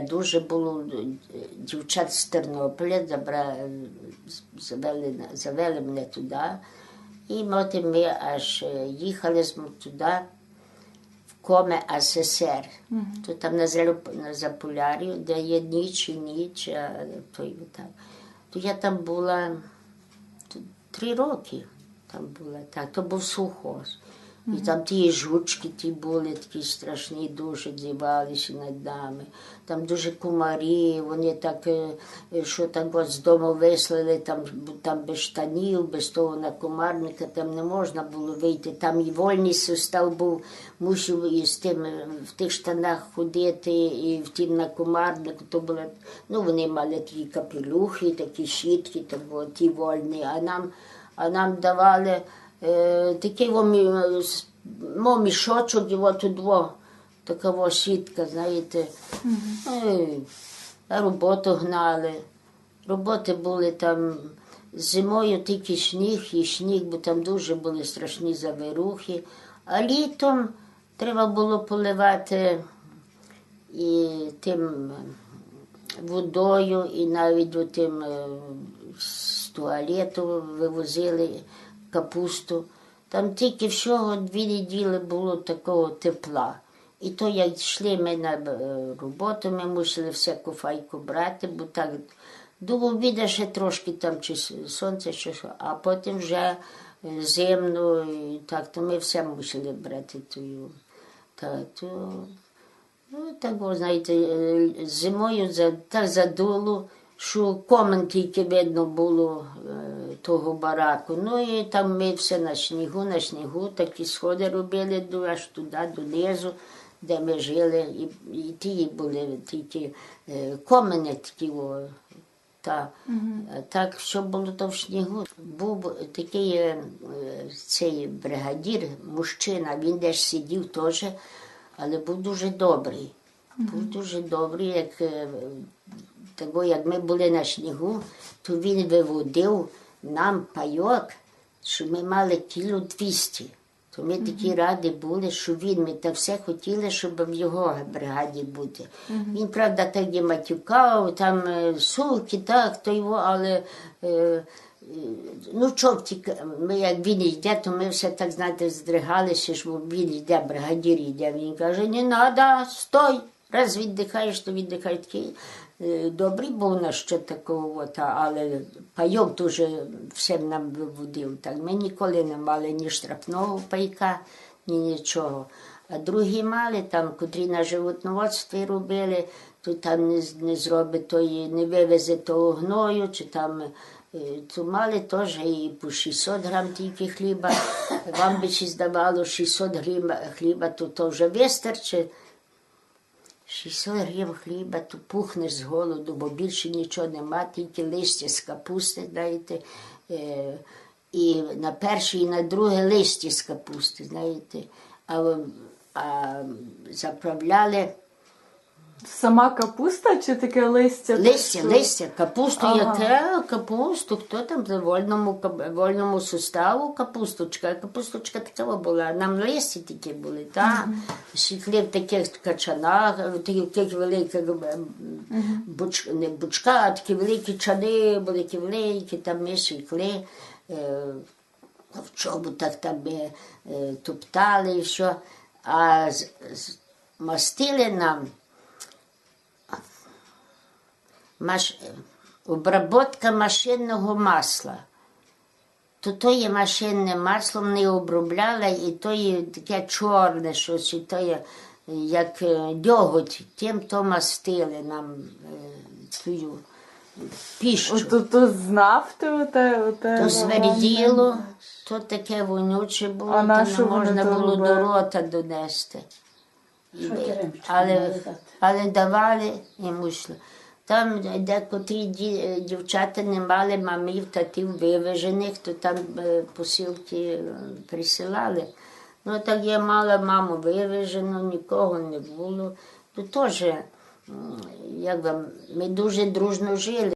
Дуже було е, дівчат з Тернополя, забра... завели, завели мене туди. І потім ми аж е, їхали туди, в Коме АССР. То там на, на Заполяр'ю, де є ніч і ніч, а то, й так. то я там була т- три роки. Там була, так, то був сухоз. І там ті жучки ті були такі страшні, дуже дзівалися над нами. Там дуже кумарі, вони так, е, е, що так от з дому вислали, там, там без штанів, без того накумарника, там не можна було вийти. Там і вольний сустав був, мусив і з тим е, в тих штанах ходити, і в тім накумарнику. То було, ну, вони мали такі капелюхи, такі щітки, то було ті вольні, а нам, а нам давали такий во мі- с- мо мішочок, і от тут во, така во сітка, знаєте. А роботу гнали. Роботи були там зимою тільки сніг і сніг, бо там дуже були страшні завирухи. А літом треба було поливати і тим е, водою, і навіть тим е, з туалету вивозили капусту. Там тільки всього дві неділі було такого тепла. І то, як йшли ми на е, роботу, ми мусили всяку файку брати, бо так до обіду ще трошки там чи сонце, чи що, а потім вже е, зимно, і так, то ми все мусили брати тую. Та, то, ну, так, ви знаєте, е, зимою так задуло, що комен тільки видно було того бараку. Ну і там ми все на снігу, на снігу, такі сходи робили аж туди, донизу, де ми жили. І, і ті були тільки е, комини такі. О, та, е, Так, що було то в снігу. Був такий е, цей бригадір, мужчина, він десь сидів теж, але був дуже добрий. Був дуже добрий, як, е, того, як ми були на снігу, то він виводив нам пайок, що ми мали кіло 200. То ми такі раді були, що він, ми так все хотіли, щоб в його бригаді бути. Він, правда, так і матюкав, там е, суки, так, то його, але е, е, ну чого втік- ми як він йде, то ми все так, знаєте, здригалися, що він йде, бригадір йде. Він каже, не треба, стой, раз віддихаєш, то віддихай такий. Е, Добрий був на що такого, але пайок дуже всім нам виводив. Так. Ми ніколи не мали ні штрафного пайка, ні нічого. А другі мали, там, котрі на животноводстві робили, то там не, не зробить тої, не вивезе того гною, чи там е, то мали теж і по 600 грам тільки хліба. Вам би ще здавало 600 грам хліба, то, то вже вистачить. 600 грам хліба, то пухнеш з голоду, бо більше нічого нема, тільки листя з капусти, знаєте. Е, і на перше, і на друге листя з капусти, знаєте. А, а заправляли Сама капуста чи таке листя? листя, Що? листя, капусту, Ага. яке капусту, хто там за вольному, вольному суставу капусточка, капусточка така була, нам листя такі були, так? Сікли в таких качанах, в таких великих буч, не бучка, а такі великі чани, були такі великі, там ми сікли. Е, в чоботах там ми е, топтали і все. А з, з, мастили нам маш... обработка машинного масла. То то є машинне масло, не обробляла, і то є таке чорне щось, і то є е, як е, дьоготь, тим то мастили нам е, твою піщу. От, то, то з нафти оте, оте То зверділо, то таке вонюче було, А то що не можна було до рота донести. І- але, але давали і мусили. Там декотрі ді- дівчата не мали мамів, татів вивежених, то там е, посилки е, присилали. Ну так я мала маму вивежену, нікого не було. То теж, як вам, ми дуже дружно жили.